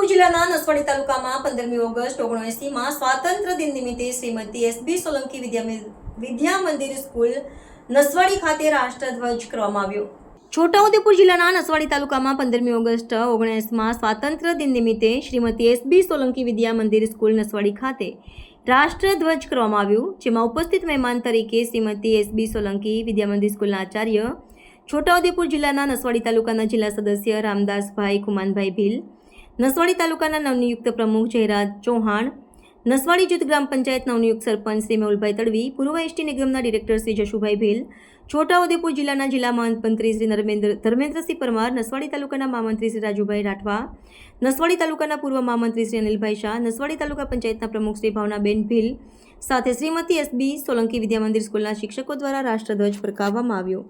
છોટાઉદેપુર જિલ્લાના નસવાડી તાલુકામાં પંદરમી ઓગસ્ટ ઓગણએંસીમાં સ્વાતંત્ર્ય દિન નિમિત્તે શ્રીમતી એસબી સોલંકી વિદ્યા મંદિર સ્કૂલ નસવાડી ખાતે રાષ્ટ્રધ્વજ કરવામાં આવ્યો. છોટાઉદેપુર જિલ્લાના નસવાડી તાલુકામાં પંદરમી ઓગસ્ટ ઓગણએંસીમાં સ્વાતંત્ર્ય દિન નિમિત્તે શ્રીમતી એસબી સોલંકી વિદ્યા મંદિર સ્કૂલ નસવાડી ખાતે રાષ્ટ્રધ્વજ કરવામાં આવ્યું, જેમાં ઉપસ્થિત મહેમાન તરીકે શ્રીમતી એસબી સોલંકી વિદ્યા મંદિર સ્કૂલના આચાર્ય, છોટાઉદેપુર જિલ્લાના નસવાડી તાલુકાના જિલ્લા સદસ્ય રામદાસભાઈ કુમાનભાઈ ભીલ નસવાડી તાલુકાના નવનિયુક્ત પ્રમુખ જયરાજ ચૌહાણ, નસવાડી જૂથ ગ્રામ પંચાયત નવનિયુક્ત સરપંચ શ્રી મેહુલભાઈ તડવી, પૂર્વ એસટી નિગમના ડિરેક્ટર શ્રી જશુભાઈ ભીલ, છોટાઉદેપુર જિલ્લાના જિલ્લા મહામંત્રી શ્રી નરેન્દ્ર ધર્મેન્દ્રસિંહ પરમાર, નસવાડી તાલુકાના મહામંત્રી શ્રી રાજુભાઈ રાઠવા, નસવાડી તાલુકાના પૂર્વ મહામંત્રી શ્રી અનિલભાઈ શાહ, નસવાડી તાલુકા પંચાયતના પ્રમુખ શ્રી ભાવનાબેન ભીલ, સાથે શ્રીમતી એસબી સોલંકી વિદ્યામંદિર સ્કૂલના શિક્ષકો દ્વારા રાષ્ટ્રધ્વજ ફરકાવવામાં આવ્યો.